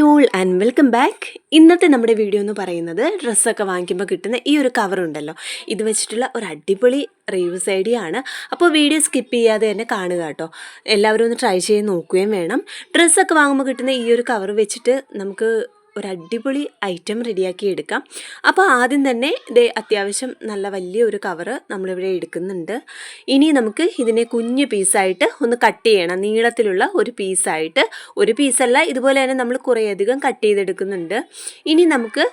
Hi all and welcome back ഇന്നത്തെ നമ്മുടെ video എന്ന് പറയുന്നത് ഡ്രസ്സൊക്കെ വാങ്ങിക്കുമ്പോൾ കിട്ടുന്ന ഈ ഒരു കവർ ഉണ്ടല്ലോ. ഇത് വെച്ചിട്ടുള്ള ഒരു അടിപൊളി റീവ്യൂസ് ഐഡിയ ആണ്. അപ്പോൾ വീഡിയോ സ്കിപ്പ് ചെയ്യാതെ തന്നെ കാണുക കേട്ടോ. എല്ലാവരും ഒന്ന് ട്രൈ ചെയ്ത് നോക്കുകയും വേണം. ഡ്രസ്സൊക്കെ വാങ്ങുമ്പോൾ കിട്ടുന്ന ഈ ഒരു കവർ വെച്ചിട്ട് നമുക്ക് ഒരു അടിപൊളി ഐറ്റം റെഡിയാക്കി എടുക്കാം. അപ്പോൾ ആദ്യം തന്നെ ഇത് അത്യാവശ്യം നല്ല വലിയ ഒരു കവറ് നമ്മളിവിടെ എടുക്കുന്നുണ്ട്. ഇനി നമുക്ക് ഇതിനെ കുഞ്ഞു പീസായിട്ട് ഒന്ന് കട്ട് ചെയ്യണം. നീളത്തിലുള്ള ഒരു പീസായിട്ട് ഒരു പീസല്ല ഇതുപോലെ തന്നെ നമ്മൾ കുറേയധികം കട്ട് ചെയ്തെടുക്കുന്നുണ്ട്. ഇനി നമുക്ക്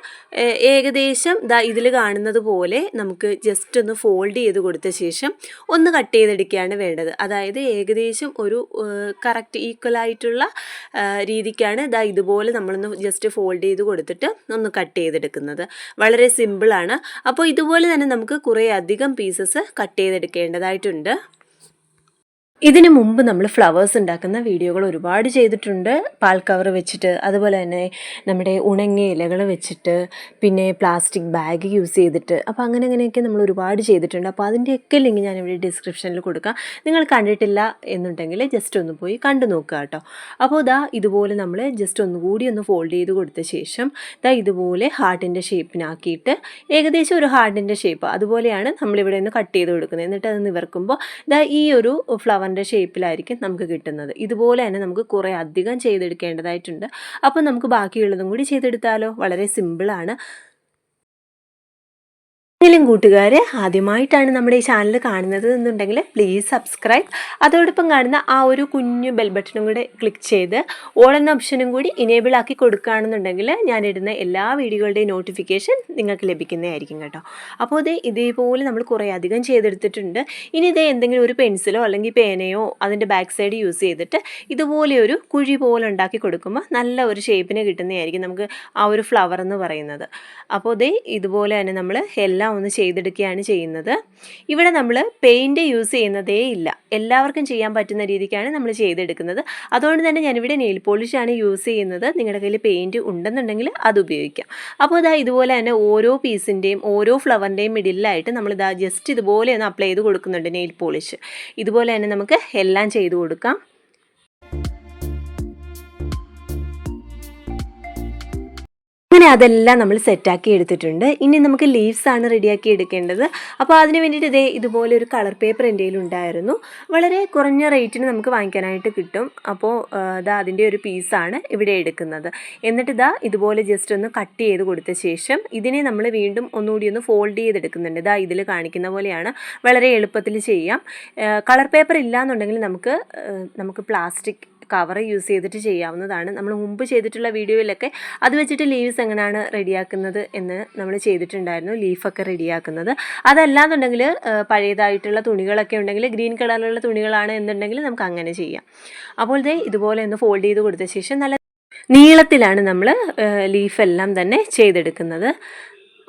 ഏകദേശം ദാ ഇതിൽ കാണുന്നത് പോലെ നമുക്ക് ജസ്റ്റ് ഒന്ന് ഫോൾഡ് ചെയ്ത് കൊടുത്ത ശേഷം ഒന്ന് കട്ട് ചെയ്തെടുക്കുകയാണ് വേണ്ടത്. അതായത് ഏകദേശം ഒരു കറക്റ്റ് ഈക്വലായിട്ടുള്ള രീതിക്കാണ് ദാ ഇതുപോലെ നമ്മളൊന്ന് ജസ്റ്റ് ചെയ്ത് കൊടുത്തിട്ട് ഒന്ന് കട്ട് ചെയ്തെടുക്കുന്നത്. വളരെ സിമ്പിളാണ് അപ്പോൾ ഇതുപോലെ തന്നെ നമുക്ക് കുറേ അധികം പീസസ് കട്ട് ചെയ്തെടുക്കേണ്ടതായിട്ടുണ്ട്. ഇതിനു മുമ്പ് നമ്മൾ ഫ്ലവേഴ്സ് ഉണ്ടാക്കുന്ന വീഡിയോകൾ ഒരുപാട് ചെയ്തിട്ടുണ്ട്. പാൽ കവർ വെച്ചിട്ട് അതുപോലെ തന്നെ നമ്മുടെ ഉണങ്ങിയ ഇലകൾ വെച്ചിട്ട് പിന്നെ പ്ലാസ്റ്റിക് ബാഗ് യൂസ് ചെയ്തിട്ട്. അപ്പോൾ അങ്ങനെ അങ്ങനെയൊക്കെ നമ്മൾ ഒരുപാട് ചെയ്തിട്ടുണ്ട്. അപ്പോൾ അതിന്റെയൊക്കെ ലിങ്ക് ഞാനിവിടെ ഡിസ്ക്രിപ്ഷനിൽ കൊടുക്കാം. നിങ്ങൾ കണ്ടിട്ടില്ല എന്നുണ്ടെങ്കിൽ ജസ്റ്റ് ഒന്ന് പോയി കണ്ടു നോക്കുക കേട്ടോ. അപ്പോൾ ഇതാ ഇതുപോലെ നമ്മൾ ജസ്റ്റ് ഒന്നുകൂടി ഒന്ന് ഫോൾഡ് ചെയ്ത് കൊടുത്ത ശേഷം ഇതാ ഇതുപോലെ ഹാർട്ടിന്റെ ഷേപ്പിനാക്കിയിട്ട് ഏകദേശം ഒരു ഹാർട്ടിന്റെ ഷേപ്പ് അതുപോലെയാണ് നമ്മളിവിടെ നിന്ന് കട്ട് ചെയ്ത് കൊടുക്കുന്നത്. എന്നിട്ട് അത് നിവർക്കുമ്പോൾ ഇതാ ഈ ഒരു ഫ്ലവറിന്റെ ഷേപ്പിലായിരിക്കും നമുക്ക് കിട്ടുന്നത്. ഇതുപോലെ തന്നെ നമുക്ക് കുറേ അധികം ചെയ്തെടുക്കേണ്ടതായിട്ടുണ്ട്. അപ്പോൾ നമുക്ക് ബാക്കിയുള്ളതും കൂടി ചെയ്തെടുത്താലോ? വളരെ സിമ്പിളാണ്. എന്തെങ്കിലും കൂട്ടുകാർ ആദ്യമായിട്ടാണ് നമ്മുടെ ഈ ചാനൽ കാണുന്നത് എന്നുണ്ടെങ്കിൽ പ്ലീസ് സബ്സ്ക്രൈബ് അതോടൊപ്പം കാണുന്ന ആ ഒരു കുഞ്ഞു ബെൽ ബട്ടണും കൂടി ക്ലിക്ക് ചെയ്ത് ഓൾ എന്ന ഓപ്ഷനും കൂടി ഇനേബിൾ ആക്കി കൊടുക്കുകയാണെന്നുണ്ടെങ്കിൽ ഞാനിടുന്ന എല്ലാ വീഡിയോകളുടെയും നോട്ടിഫിക്കേഷൻ നിങ്ങൾക്ക് ലഭിക്കുന്നതായിരിക്കും കേട്ടോ. അപ്പോൾ ഇത് ഇതേപോലെ നമ്മൾ കുറേ അധികം ചെയ്തെടുത്തിട്ടുണ്ട്. ഇനി ഇത് എന്തെങ്കിലും ഒരു പെൻസിലോ അല്ലെങ്കിൽ പേനയോ അതിന്റെ ബാക്ക് സൈഡ് യൂസ് ചെയ്തിട്ട് ഇതുപോലെ ഒരു കുഴി പോലെ ഉണ്ടാക്കി കൊടുക്കുമ്പോൾ നല്ല ഒരു ഷേപ്പിന് കിട്ടുന്നതായിരിക്കും നമുക്ക് ആ ഒരു ഫ്ലവർ എന്ന് പറയുന്നത്. അപ്പോൾ ഇതേ ഇതുപോലെ തന്നെ നമ്മൾ എല്ലാം ഒന്ന് ചെയ്തെടുക്കുകയാണ് ചെയ്യുന്നത്. ഇവിടെ നമ്മൾ പെയിന്റ് യൂസ് ചെയ്യുന്നതേ ഇല്ല. എല്ലാവർക്കും ചെയ്യാൻ പറ്റുന്ന രീതിക്കാണ് നമ്മൾ ചെയ്തെടുക്കുന്നത്. അതുകൊണ്ട് തന്നെ ഞാനിവിടെ നെയിൽ പോളിഷാണ് യൂസ് ചെയ്യുന്നത്. നിങ്ങളുടെ കയ്യിൽ പെയിന്റ് ഉണ്ടെന്നുണ്ടെങ്കിൽ അത് ഉപയോഗിക്കാം. അപ്പോൾ ഇതാ ഇതുപോലെ തന്നെ ഓരോ പീസിന്റെയും ഓരോ ഫ്ലവറിന്റെയും മിഡിലായിട്ട് നമ്മളിതാ ജസ്റ്റ് ഇതുപോലെ ഒന്ന് അപ്ലൈ ചെയ്ത് കൊടുക്കുന്നുണ്ട് നെയിൽ പോളിഷ് ഇതുപോലെ തന്നെ നമുക്ക് എല്ലാം ചെയ്ത് കൊടുക്കാം. അതെല്ലാം നമ്മൾ സെറ്റാക്കി എടുത്തിട്ടുണ്ട്. ഇനി നമുക്ക് ലീവ്സ് ആണ് റെഡിയാക്കി എടുക്കേണ്ടത്. അപ്പോൾ അതിന് വേണ്ടിയിട്ട് ഇതേ ഇതുപോലെ ഒരു കളർ പേപ്പർ എന്റെ ഉണ്ടായിരുന്നു. വളരെ കുറഞ്ഞ റേറ്റിന് നമുക്ക് വാങ്ങിക്കാനായിട്ട് കിട്ടും. അപ്പോൾ ഇതാ അതിന്റെ ഒരു പീസാണ് ഇവിടെ എടുക്കുന്നത്. എന്നിട്ട് ഇതാ ഇതുപോലെ ജസ്റ്റ് ഒന്ന് കട്ട് ചെയ്ത് കൊടുത്ത ശേഷം ഇതിനെ നമ്മൾ വീണ്ടും ഒന്നുകൂടി ഒന്ന് ഫോൾഡ് ചെയ്തെടുക്കുന്നുണ്ട്. ഇതാ ഇതിൽ കാണിക്കുന്ന പോലെയാണ്. വളരെ എളുപ്പത്തിൽ ചെയ്യാം. കളർ പേപ്പർ ഇല്ലാന്നുണ്ടെങ്കിൽ നമുക്ക് നമുക്ക് പ്ലാസ്റ്റിക് കവർ യൂസ് ചെയ്തിട്ട് ചെയ്യാവുന്നതാണ്. നമ്മൾ മുമ്പ് ചെയ്തിട്ടുള്ള വീഡിയോയിലൊക്കെ അത് വെച്ചിട്ട് ലീവ്സ് എങ്ങനെയാണ് റെഡിയാക്കുന്നത് എന്ന് നമ്മൾ ചെയ്തിട്ടുണ്ടായിരുന്നു ലീഫൊക്കെ റെഡിയാക്കുന്നത് അതല്ലാന്നുണ്ടെങ്കിൽ പഴയതായിട്ടുള്ള തുണികളൊക്കെ ഉണ്ടെങ്കിൽ ഗ്രീൻ കളറിലുള്ള തുണികളാണ് എന്നുണ്ടെങ്കിൽ നമുക്ക് അങ്ങനെ ചെയ്യാം. അപ്പോൾ ദേ ഇതുപോലെ ഒന്ന് ഫോൾഡ് ചെയ്ത് കൊടുത്ത ശേഷം നല്ല നീളത്തിലാണ് നമ്മൾ ലീഫെല്ലാം തന്നെ ചെയ്തെടുക്കുന്നത്.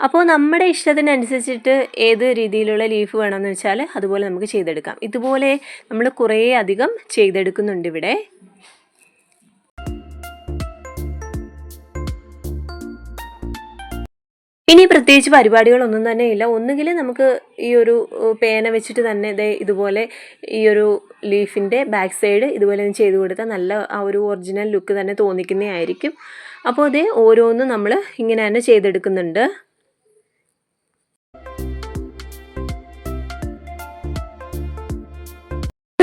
അപ്പോൾ നമ്മുടെ ഇഷ്ടത്തിനനുസരിച്ചിട്ട് ഏത് രീതിയിലുള്ള ലീഫ് വേണമെന്ന് വെച്ചാൽ അതുപോലെ നമുക്ക് ചെയ്തെടുക്കാം. ഇതുപോലെ നമ്മൾ കുറേ അധികം ചെയ്തെടുക്കുന്നുണ്ട് ഇവിടെ. ഇനി പ്രത്യേകിച്ച് പരിപാടികളൊന്നും തന്നെ ഇല്ല. ഒന്നുകിൽ നമുക്ക് ഈ ഒരു പേന വെച്ചിട്ട് തന്നെ ഇതേ ഇതുപോലെ ഈ ഒരു ലീഫിന്റെ ബാക്ക് സൈഡ് ഇതുപോലെ ചെയ്ത് കൊടുത്താൽ നല്ല ആ ഒരു ഒറിജിനൽ ലുക്ക് തന്നെ തോന്നിക്കുന്നതായിരിക്കും. അപ്പോൾ അതേ ഓരോന്നും നമ്മൾ ഇങ്ങനെ തന്നെ ചെയ്തെടുക്കുന്നുണ്ട്.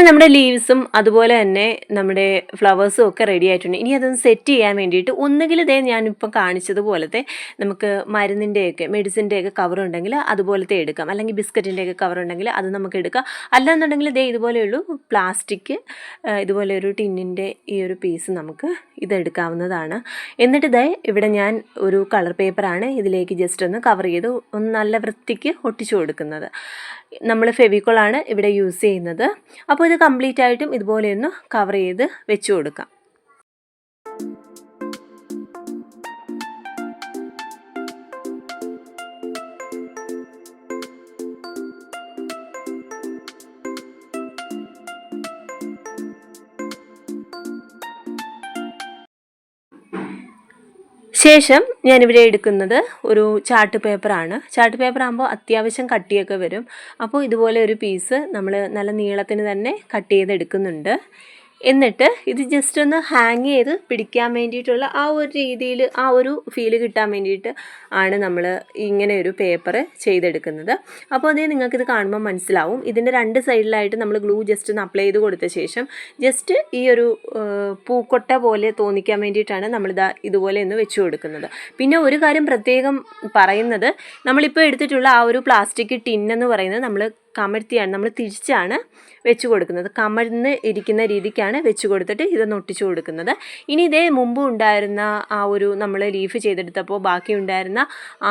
നമ്മുടെ ലീവ്സും അതുപോലെ തന്നെ നമ്മുടെ ഫ്ലവേഴ്സും ഒക്കെ റെഡി ആയിട്ടുണ്ട്. ഇനി അതൊന്ന് സെറ്റ് ചെയ്യാൻ വേണ്ടിയിട്ട് ഒന്നുകിൽ ഇതേ ഞാനിപ്പോൾ കാണിച്ചതുപോലത്തെ നമുക്ക് മരുന്നിന്റെയൊക്കെ മെഡിസിന്റെയൊക്കെ കവർ ഉണ്ടെങ്കിൽ അതുപോലത്തെ എടുക്കാം. അല്ലെങ്കിൽ ബിസ്ക്കറ്റിന്റെയൊക്കെ കവർ ഉണ്ടെങ്കിൽ അത് നമുക്ക് എടുക്കാം. അല്ലെന്നുണ്ടെങ്കിൽ ഇതേ ഇതുപോലെയുള്ളൂ പ്ലാസ്റ്റിക് ഇതുപോലെ ഒരു ടിന്നിന്റെ ഈ ഒരു പീസ് നമുക്ക് ഇതെടുക്കാവുന്നതാണ് എന്നിട്ട് ഇതേ ഇവിടെ ഞാൻ ഒരു കളർ പേപ്പറാണ് ഇതിലേക്ക് ജസ്റ്റ് ഒന്ന് കവർ ചെയ്ത് ഒന്ന് നല്ല വൃത്തിക്ക് ഒട്ടിച്ചു കൊടുക്കുന്നത്. നമ്മൾ ഫെവിക്കോളാണ് ഇവിടെ യൂസ് ചെയ്യുന്നത്. അപ്പോൾ ഇത് കംപ്ലീറ്റ് ആയിട്ടും ഇതുപോലെ ഒന്ന് കവർ ചെയ്ത് വെച്ച് കൊടുക്കാം. ശേഷം ഞാനിവിടെ എടുക്കുന്നത് ഒരു ചാർട്ട് പേപ്പറാണ്. ചാർട്ട് പേപ്പർ ആകുമ്പോൾ അത്യാവശ്യം കട്ടിയൊക്കെ വരും. അപ്പോൾ ഇതുപോലെ ഒരു പീസ് നമ്മൾ നല്ല നീളത്തിന് തന്നെ കട്ട് ചെയ്തെടുക്കുന്നുണ്ട്. എന്നിട്ട് ഇത് ജസ്റ്റ് ഒന്ന് ഹാങ് ചെയ്ത് പിടിക്കാൻ വേണ്ടിയിട്ടുള്ള ആ ഒരു രീതിയിൽ ആ ഒരു ഫീൽ കിട്ടാൻ വേണ്ടിയിട്ട് ആണ് നമ്മൾ ഇങ്ങനെ ഒരു പേപ്പർ ചെയ്തെടുക്കുന്നത്. അപ്പോൾ അതേ നിങ്ങൾക്കിത് കാണുമ്പോൾ മനസ്സിലാവും. ഇതിന്റെ രണ്ട് സൈഡിലായിട്ട് നമ്മൾ ഗ്ലൂ ജസ്റ്റ് ഒന്ന് അപ്ലൈ ചെയ്ത് കൊടുത്ത ശേഷം ജസ്റ്റ് ഈ ഒരു പൂക്കൊട്ട പോലെ തോന്നിക്കാൻ വേണ്ടിയിട്ടാണ് നമ്മളിതാ ഇതുപോലെ ഒന്ന് വെച്ച് കൊടുക്കുന്നത്. പിന്നെ ഒരു കാര്യം പ്രത്യേകം പറയുന്നത് നമ്മളിപ്പോൾ എടുത്തിട്ടുള്ള ആ ഒരു പ്ലാസ്റ്റിക് ടിൻ എന്ന് പറയുന്നത് നമ്മൾ കമഴ്ത്തിയാണ് നമ്മൾ തിരിച്ചാണ് വെച്ച് കൊടുക്കുന്നത്. കമഴ്ന്ന് ഇരിക്കുന്ന രീതിക്കാണ് വെച്ച് കൊടുത്തിട്ട് ഇതൊന്ന് ഒട്ടിച്ചു കൊടുക്കുന്നത്. ഇനി ഇതേ മുമ്പ് ഉണ്ടായിരുന്ന ആ ഒരു നമ്മൾ ലീഫ് ചെയ്തെടുത്തപ്പോൾ ബാക്കി ഉണ്ടായിരുന്ന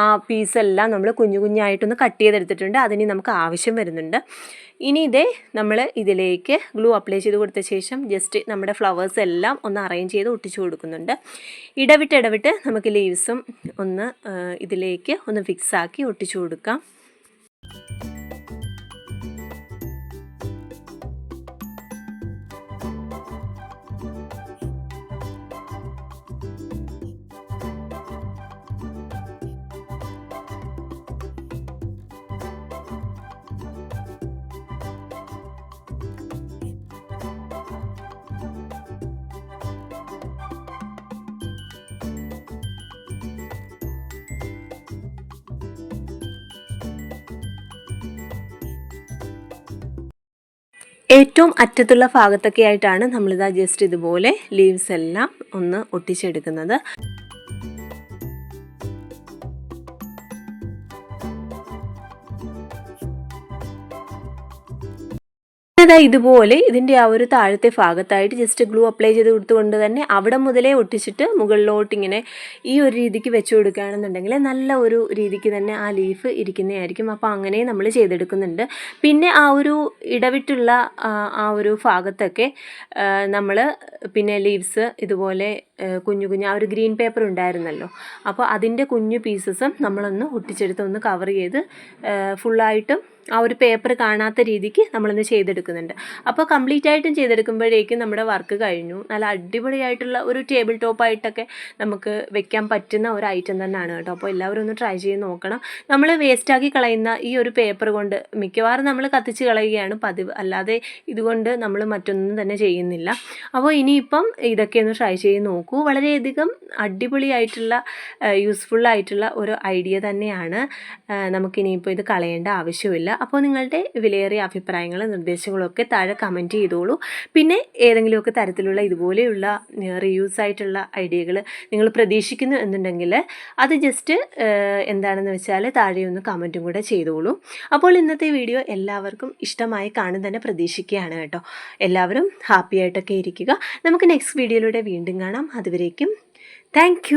ആ പീസെല്ലാം നമ്മൾ കുഞ്ഞു കുഞ്ഞായിട്ടൊന്ന് കട്ട് ചെയ്തെടുത്തിട്ടുണ്ട്. അതിന് നമുക്ക് ആവശ്യം വരുന്നുണ്ട്. ഇനി ഇതേ നമ്മൾ ഇതിലേക്ക് ഗ്ലൂ അപ്ലൈ ചെയ്ത് കൊടുത്ത ശേഷം ജസ്റ്റ് നമ്മുടെ ഫ്ലവേഴ്സ് എല്ലാം ഒന്ന് അറേഞ്ച് ചെയ്ത് ഒട്ടിച്ചു കൊടുക്കുന്നുണ്ട്. ഇടവിട്ട് ഇടവിട്ട് നമുക്ക് ലീവ്സും ഒന്ന് ഇതിലേക്ക് ഒന്ന് ഫിക്സാക്കി ഒട്ടിച്ചു കൊടുക്കാം. ഏറ്റവും അറ്റത്തുള്ള ഭാഗത്തൊക്കെ ആയിട്ടാണ് നമ്മളിതാ ജസ്റ്റ് ഇതുപോലെ ലീവ്സ് എല്ലാം ഒന്ന് ഒട്ടിച്ചെടുക്കുന്നത്. അതാ ഇതുപോലെ ഇതിന്റെ ആ ഒരു താഴത്തെ ഭാഗത്തായിട്ട് ജസ്റ്റ് ഗ്ലൂ അപ്ലൈ ചെയ്ത് കൊടുത്തുകൊണ്ട് തന്നെ അവിടെ മുതലേ ഒട്ടിച്ചിട്ട് മുകളിലോട്ട് ഇങ്ങനെ ഈ ഒരു രീതിക്ക് വെച്ച് കൊടുക്കുകയാണെന്നുണ്ടെങ്കിൽ നല്ല ഒരു രീതിക്ക് തന്നെ ആ ലീഫ് ഇരിക്കുന്നതായിരിക്കും. അപ്പോൾ അങ്ങനെ നമ്മൾ ചെയ്തെടുക്കുന്നുണ്ട്. പിന്നെ ആ ഒരു ഇടവിട്ടുള്ള ആ, ഒരു ഭാഗത്തൊക്കെ നമ്മൾ പിന്നെ ലീവ്സ് ഇതുപോലെ കുഞ്ഞു കുഞ്ഞു ആ ഒരു ഗ്രീൻ പേപ്പർ ഉണ്ടായിരുന്നല്ലോ. അപ്പോൾ അതിന്റെ കുഞ്ഞു പീസസും നമ്മളൊന്ന് ഒട്ടിച്ചെടുത്ത് ഒന്ന് കവർ ചെയ്ത് ഫുള്ളായിട്ടും ആ ഒരു പേപ്പർ കാണാത്ത രീതിക്ക് നമ്മളിന്ന് ചെയ്തെടുക്കുന്നുണ്ട്. അപ്പോൾ കംപ്ലീറ്റ് ആയിട്ടും ചെയ്തെടുക്കുമ്പോഴേക്കും നമ്മുടെ വർക്ക് കഴിഞ്ഞു. നല്ല അടിപൊളിയായിട്ടുള്ള ഒരു ടേബിൾ ടോപ്പായിട്ടൊക്കെ നമുക്ക് വെക്കാൻ പറ്റുന്ന ഒരു ഐറ്റം തന്നെയാണ് കേട്ടോ. അപ്പോൾ എല്ലാവരും ഒന്ന് ട്രൈ ചെയ്ത് നോക്കണം. നമ്മൾ വേസ്റ്റാക്കി കളയുന്ന ഈ ഒരു പേപ്പർ കൊണ്ട് മിക്കവാറും നമ്മൾ കത്തിച്ച് കളയുകയാണ് പതിവ്. അല്ലാതെ ഇതുകൊണ്ട് നമ്മൾ മറ്റൊന്നും തന്നെ ചെയ്യുന്നില്ല. അപ്പോൾ ഇനിയിപ്പം ഇതൊക്കെ ഒന്ന് ട്രൈ ചെയ്ത് നോക്കൂ. വളരെയധികം അടിപൊളിയായിട്ടുള്ള യൂസ്ഫുള്ളായിട്ടുള്ള ഒരു ഐഡിയ തന്നെയാണ്. നമുക്കിനിയിപ്പോൾ ഇത് കളയേണ്ട ആവശ്യമില്ല. അപ്പോൾ നിങ്ങളുടെ വിലയേറിയ അഭിപ്രായങ്ങളും നിർദ്ദേശങ്ങളും ഒക്കെ താഴെ കമന്റ് ചെയ്തോളൂ. പിന്നെ ഏതെങ്കിലുമൊക്കെ തരത്തിലുള്ള ഇതുപോലെയുള്ള റീയൂസ് ആയിട്ടുള്ള ഐഡിയകൾ നിങ്ങൾ പ്രതീക്ഷിക്കുന്നു എന്നുണ്ടെങ്കിൽ അത് ജസ്റ്റ് എന്താണെന്ന് വെച്ചാൽ താഴെ ഒന്ന് കമന്റും കൂടെ ചെയ്തോളൂ. അപ്പോൾ ഇന്നത്തെ വീഡിയോ എല്ലാവർക്കും ഇഷ്ടമായി കാണും തന്നെ പ്രതീക്ഷിക്കുകയാണ് കേട്ടോ. എല്ലാവരും ഹാപ്പി ആയിട്ടൊക്കെ ഇരിക്കുക. നമുക്ക് നെക്സ്റ്റ് വീഡിയോയിലൂടെ വീണ്ടും കാണാം. അതുവരേക്കും താങ്ക്